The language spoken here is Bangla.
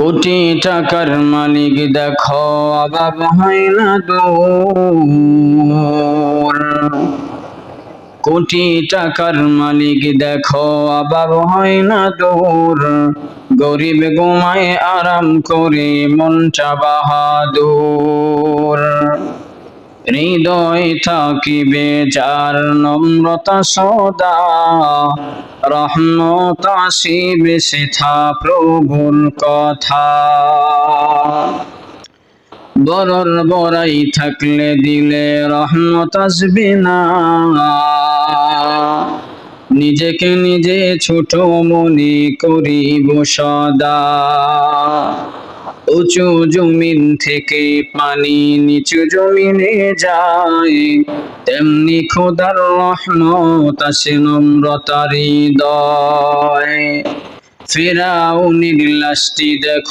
কোটি টাকার মালিক দেখো, অভাব হয় না দূর। কোটি টাকার মালিক দেখো, অভাব হয় না দূর। গরিব ঘুমায় আরাম করে, মনটা বাহাদুর। হৃদয় থাকিবে, যার নম্রতা সদা। রহমত আসিবে, সেথা প্রভুর কথা। বরর বড়াই থাকলে দিলে রহমত আসবে না। নিজেকে নিজে ছোট মনে করিব সদা। উঁচু জমিন থেকে পানি নিচু জমিনে যায়। তেমনি খোদার রহমত আসে নম্রতারি দয় ফেরাউনির লাশটি দেখো